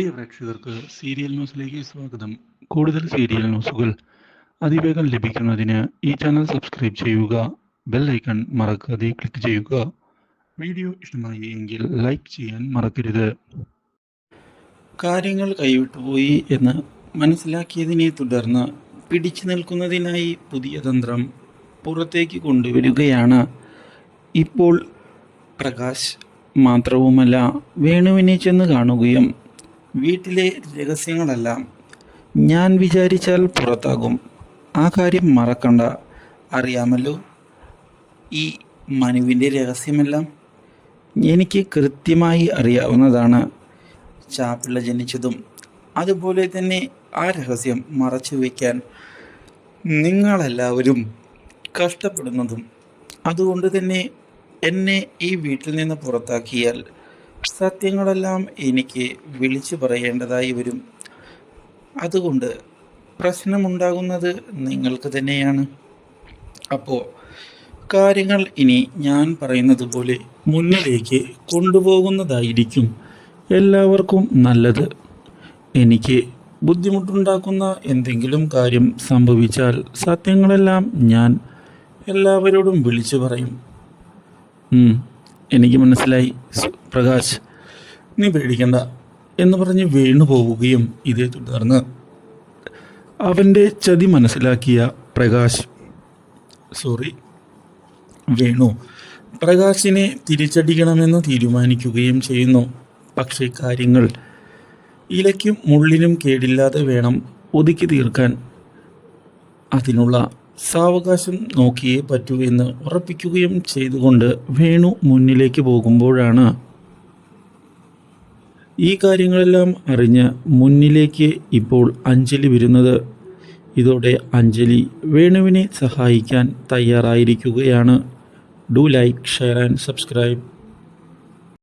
പ്രിയ പ്രേക്ഷകർക്ക് സീരിയൽ ന്യൂസിലേക്ക് സ്വാഗതം. കൂടുതൽ സീരിയൽ ന്യൂസുകൾ അതിവേഗം ലഭിക്കുന്നതിന് ഈ ചാനൽ സബ്സ്ക്രൈബ് ചെയ്യുക ബെൽ ഐക്കൺ മറക്കാതെ ക്ലിക്ക് ചെയ്യുക. വീഡിയോ ഇഷ്ടമായി എങ്കിൽ ലൈക്ക് ചെയ്യാൻ മറക്കരുത്. കാര്യങ്ങൾ കൈവിട്ടുപോയി എന്ന് മനസ്സിലാക്കിയതിനെ തുടർന്ന് പിടിച്ചു നിൽക്കുന്നതിനായി പുതിയ തന്ത്രം പുറത്തേക്ക് കൊണ്ടുവരികയാണ്. ഇപ്പോൾ പ്രകാശ് മാത്രവുമല്ല വേണുവിനെ ചെന്ന് കാണുകയും വീട്ടിലെ രഹസ്യങ്ങളെല്ലാം ഞാൻ വിചാരിച്ചാൽ പുറത്താകും. ആ കാര്യം മറക്കണ്ട. അറിയാമല്ലോ ഈ മനുവിന്റെ രഹസ്യമെല്ലാം എനിക്ക് കൃത്യമായി അറിയാവുന്നതാണ്. ചാപ്പിള്ള ജനിച്ചതും അതുപോലെ തന്നെ ആ രഹസ്യം മറച്ചു വയ്ക്കാൻ നിങ്ങളെല്ലാവരും കഷ്ടപ്പെടുന്നതും. അതുകൊണ്ട് തന്നെ എന്നെ ഈ വീട്ടിൽ നിന്ന് പുറത്താക്കിയാൽ സത്യങ്ങളെല്ലാം എനിക്ക് വിളിച്ചു പറയേണ്ടതായി വരും. അതുകൊണ്ട് പ്രശ്നമുണ്ടാകുന്നത് നിങ്ങൾക്ക് തന്നെയാണ്. അപ്പോൾ കാര്യങ്ങൾ ഇനി ഞാൻ പറയുന്നത് പോലെ മുന്നിലേക്ക് കൊണ്ടുപോകുന്നതായിരിക്കും എല്ലാവർക്കും നല്ലത്. എനിക്ക് ബുദ്ധിമുട്ടുണ്ടാക്കുന്ന എന്തെങ്കിലും കാര്യം സംഭവിച്ചാൽ സത്യങ്ങളെല്ലാം ഞാൻ എല്ലാവരോടും വിളിച്ചു പറയും. എനിക്ക് മനസ്സിലായി. പ്രകാശ് നീ പേടിക്കണ്ട. എന്ന് പറഞ്ഞ് വീണു പോവുകയും ഇതേ തുടർന്ന് അവന്റെ ചതി മനസ്സിലാക്കിയ പ്രകാശ് സോറി വേണു. പ്രകാശിനെ തിരിച്ചടിക്കണമെന്ന് തീരുമാനിക്കുകയും ചെയ്യുന്നു. പക്ഷേ കാര്യങ്ങൾ ഇലയ്ക്കും മുള്ളിനും കേടില്ലാതെ വേണം ഒതുക്കി തീർക്കാൻ. അതിനുള്ള സാവകാശം നോക്കിയേ പറ്റൂ എന്ന് ഉറപ്പിക്കുകയും ചെയ്തുകൊണ്ട് വേണു മുന്നിലേക്ക് പോകുമ്പോഴാണ് ഈ കാര്യങ്ങളെല്ലാം അറിഞ്ഞ് മുന്നിലേക്ക് ഇപ്പോൾ അഞ്ജലി വരുന്നത്. ഇതോടെ അഞ്ജലി വേണുവിനെ സഹായിക്കാൻ തയ്യാറായിരിക്കുകയാണ്. Do like share and subscribe.